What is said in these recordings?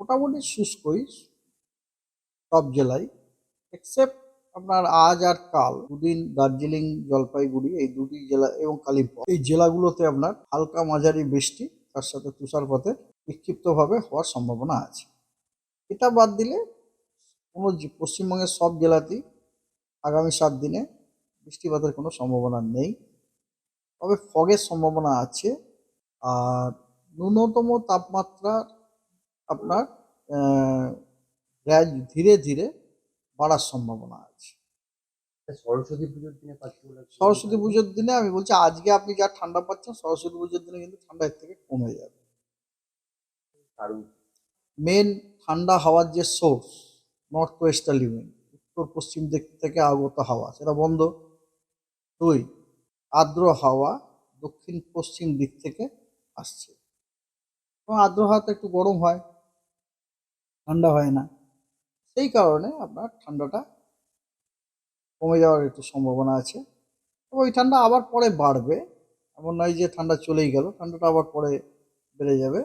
মোটামুটি শুষ্কই সব জেলায় এক্সেপ্ট আপনার আজ আর কাল, দুদিন দার্জিলিং, জলপাইগুড়ি, এই দুটি জেলা এবং কালিম্পং। এই জেলাগুলোতে আপনার হালকা মাঝারি বৃষ্টি, তার সাথে তুষারপাতের বিক্ষিপ্তভাবে হওয়ার সম্ভাবনা আছে। এটা বাদ দিলে কোনো পশ্চিমবঙ্গের সব জেলাতেই আগামী সাত দিনে বৃষ্টিপাতের কোনো সম্ভাবনা নেই। তবে ফগের সম্ভাবনা আছে, আর ন্যূনতম তাপমাত্রা আপনার ধীরে ধীরে বাড়ার সম্ভাবনা আছে। সরস্বতী পুজোর দিনে সরস্বতী পুজোর দিনে আমি বলছি আজকে আপনি যা ঠান্ডা পাচ্ছেন সরস্বতী পুজোর দিনে কিন্তু ঠান্ডা এর থেকে কমে যাবে। মেন ঠান্ডা হাওয়ার যে সোর্স নর্থ ওয়েস্টার্লি উইন্ড উত্তর পশ্চিম দিক থেকে আগত হাওয়া সেটা বন্ধ। দুই আর্দ্র হাওয়া দক্ষিণ পশ্চিম দিক থেকে আসছে। এবং আর্দ্র হাওয়াতে একটু গরম হয়। ঠান্ডা হয় না। সেই কারণে আপনার ঠান্ডাটা কমে যাওয়ার একটু সম্ভাবনা আছে। ওই ঠান্ডা আবার পরে বাড়বে। এমন নয় যে ঠান্ডা চলেই গেল, ঠান্ডাটা আবার পরে বেড়ে যাবে।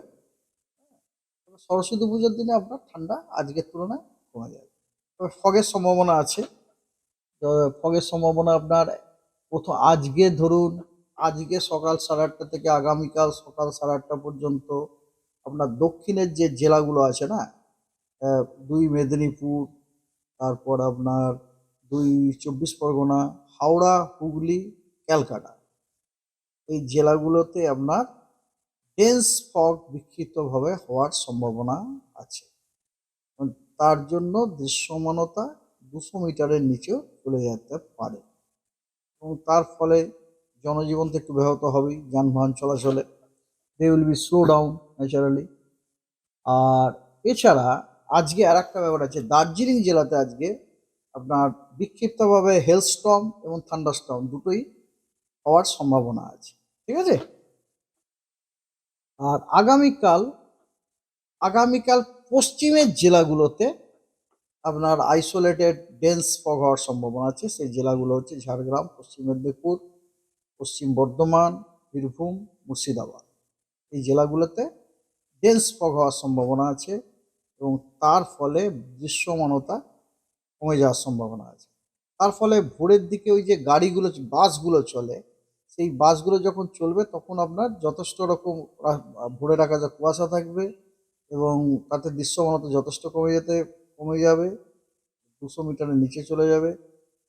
সরস্বতী পুজোর দিনে আপনার ঠান্ডা আজকের তুলনায় কমে যাবে। তবে ফগের সম্ভাবনা আছে। ফগের সম্ভাবনা আপনার প্রথম আজকে ধরুন, আজকে সকাল সাড়ে আটটা থেকে আগামীকাল সকাল সাড়ে আটটা পর্যন্ত আপনার দক্ষিণের যে জেলাগুলো আছে না দুই মেদিনীপুর, তারপর আপনার দুই চব্বিশ পরগনা, হাওড়া, হুগলি, ক্যালকাটা। এই জেলাগুলোতে আপনার ডেন্স ফগ বিক্ষিপ্তভাবে হওয়ার সম্ভাবনা আছে। তার জন্য দৃশ্যমানতা দুশো মিটারের নিচেও চলে যেতে পারে। এবং তার ফলে জনজীবন তো একটু ব্যাহত হবেই, যানবাহন চলাচলে। They will be slow down naturally আর এছাড়া আজকে আর একটা ব্যাপার আছে। দার্জিলিং জেলাতে আজকে আপনার বিক্ষিপ্তভাবে হেলস্টর্ম এবং থান্ডারস্টর্ম দুটোই হওয়ার সম্ভাবনা আছে। ঠিক আছে? আর আগামীকাল আগামীকাল পশ্চিমের জেলাগুলোতে আপনার আইসোলেটেড ডেন্স ফগ হওয়ার সম্ভাবনা আছে। সেই জেলাগুলো হচ্ছে ঝাড়গ্রাম, পশ্চিম মেদিনীপুর, পশ্চিম বর্ধমান, বীরভূম, মুর্শিদাবাদ। এই জেলাগুলোতে ডেন্স ফগ হওয়ার সম্ভাবনা আছে। এবং তার ফলে দৃশ্যমানতা কমে যাওয়ার সম্ভাবনা আছে। তার ফলে ভোরের দিকে ওই যে গাড়িগুলো, বাসগুলো চলে, সেই বাসগুলো যখন চলবে তখন আপনার যথেষ্ট রকম রা- ভোরের আকাশে কুয়াশা থাকবে এবং তাতে দৃশ্যমানতা যথেষ্ট কমে যেতে, কমে যাবে, দুশো মিটারের নিচে চলে যাবে।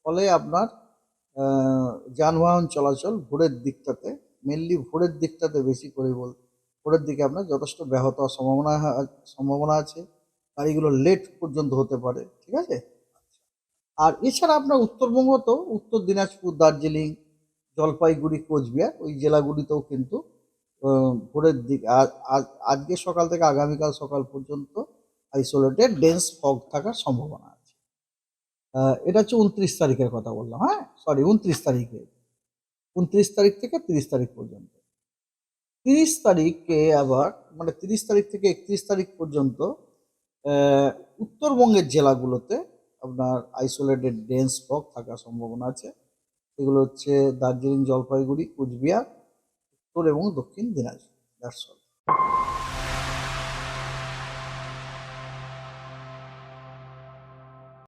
ফলে আপনার যানবাহন চলাচল ভোরের দিকটাতে মেনলি ভোরের দিকটাতে বেশি করে বল, ভোরের দিকে আপনার যথেষ্ট ব্যাহত সম্ভাবনা সম্ভাবনা আছে। গাড়িগুলো লেট পর্যন্ত হতে পারে, ঠিক আছে? আর এছাড়া আপনার উত্তরবঙ্গ তো, উত্তর দিনাজপুর, দার্জিলিং, জলপাইগুড়ি, কোচবিহার, ওই জেলাগুলিতেও কিন্তু ভোরের দিক আজকে সকাল থেকে আগামীকাল সকাল পর্যন্ত আইসোলেটেড ডেন্স ফগ থাকার সম্ভাবনা আছে। এটা হচ্ছে উনত্রিশ তারিখের কথা বললাম হ্যাঁ? সরি উনত্রিশ তারিখে। উনত্রিশ তারিখ থেকে তিরিশ তারিখ পর্যন্ত। তিরিশ তারিখে আবার মানে তিরিশ তারিখ থেকে একত্রিশ তারিখ পর্যন্ত উত্তরবঙ্গের জেলাগুলোতে আপনার আইসোলেটেড ডেন্স ফগ থাকার সম্ভাবনা আছে। এগুলো হচ্ছে দার্জিলিং, জলপাইগুড়ি, কুচবিহার, উত্তর এবং দক্ষিণ দিনাজপুর। That's all